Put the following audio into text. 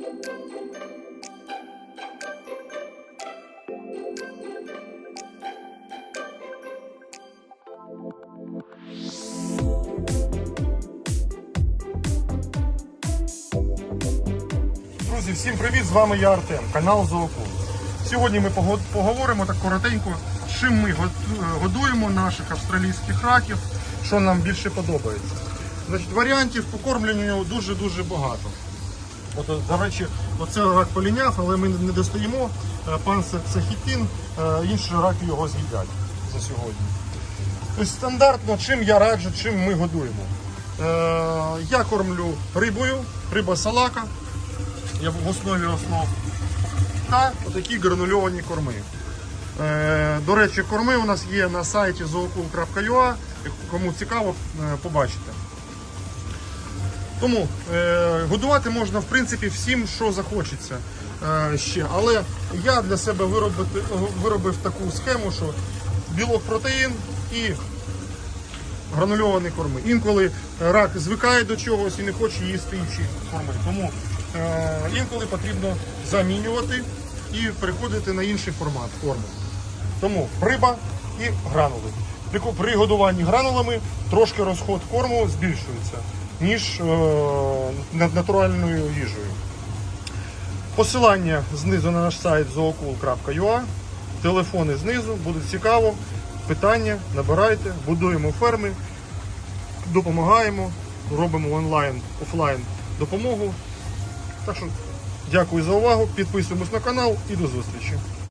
Друзі, всім привіт! З вами я Артем, канал Зоокул. Сьогодні ми поговоримо так коротенько, чим ми годуємо наших австралійських раків, що нам більше подобається. Значить, варіантів по кормленню дуже-дуже багато. От, до речі, оце рак поліняв, але ми не достаємо. Е, Пан Сахітін, інші раки його з'їдять за сьогодні. Тобто стандартно, чим я раджу, чим ми годуємо. Е, я кормлю рибою, риба салака, я в основі основ. Та отакі гранульовані корми. Е, до речі, корми у нас є на сайті zookul.ua, кому цікаво, е, побачите. Тому е, годувати можна в принципі всім, що захочеться е, ще. Але я для себе виробити, виробив таку схему, що білок протеїн і гранульовані корми. Інколи рак звикає до чогось і не хоче їсти інші корми. Тому е, інколи потрібно замінювати і переходити на інший формат корму. Тому риба і гранули. При, годуванні гранулами трошки розход корму збільшується, ніж е, натуральною їжею. Посилання знизу на наш сайт zookul.ua, телефони знизу, буде цікаво. Питання набирайте, будуємо ферми, допомагаємо, робимо онлайн, офлайн допомогу. Так що дякую за увагу, підписуємось на канал і до зустрічі.